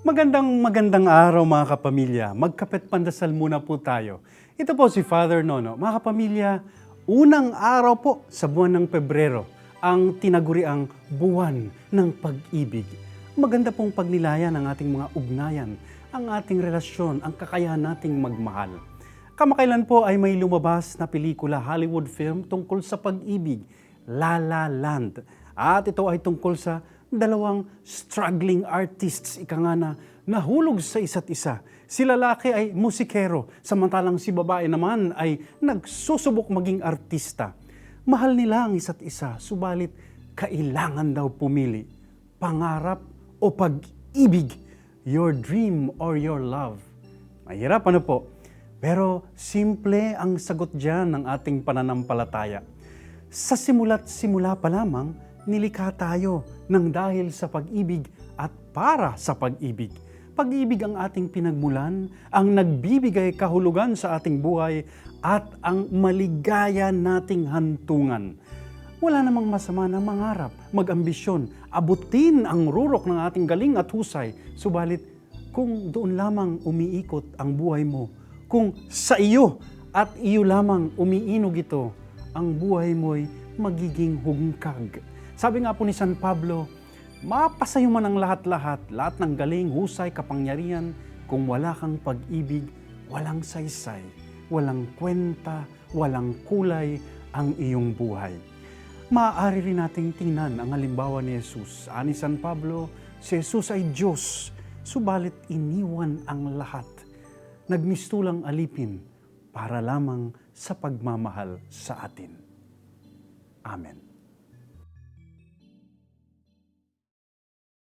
Magandang magandang araw mga kapamilya. Magkapit pandasal muna po tayo. Ito po si Father Nono. Mga kapamilya, unang araw po sa buwan ng Pebrero ang tinaguriang buwan ng pag-ibig. Maganda pong pagnilayan ang ating mga ugnayan, ang ating relasyon, ang kakayahan nating magmahal. Kamakailan po ay may lumabas na pelikula, Hollywood film tungkol sa pag-ibig, La La Land. At ito ay tungkol sa dalawang struggling artists, ika nga na nahulog sa isa't isa. Si lalaki ay musikero, samantalang si babae naman ay nagsusubok maging artista. Mahal nila ang isa't isa, subalit kailangan daw pumili. Pangarap o pag-ibig, your dream or your love. Mahirap ano po? Pero simple ang sagot dyan ng ating pananampalataya. Sa simula't simula pa lamang, nilikha tayo ng dahil sa pag-ibig at para sa pag-ibig. Pag-ibig ang ating pinagmulan, ang nagbibigay kahulugan sa ating buhay at ang maligaya nating hantungan. Wala namang masama na mangarap, mag-ambisyon, abutin ang rurok ng ating galing at husay. Subalit, kung doon lamang umiikot ang buhay mo, kung sa iyo at iyo lamang umiinog ito, ang buhay mo'y magiging hungkag. Sabi nga po ni San Pablo, mapasayo man ang lahat-lahat, lahat ng galing, husay, kapangyarihan, kung wala kang pag-ibig, walang saysay, walang kwenta, walang kulay ang iyong buhay. Maaari rin nating tingnan ang halimbawa ni Jesus. Ani San Pablo, si Jesus ay Diyos, subalit iniwan ang lahat nagmistulang alipin para lamang sa pagmamahal sa atin. Amen.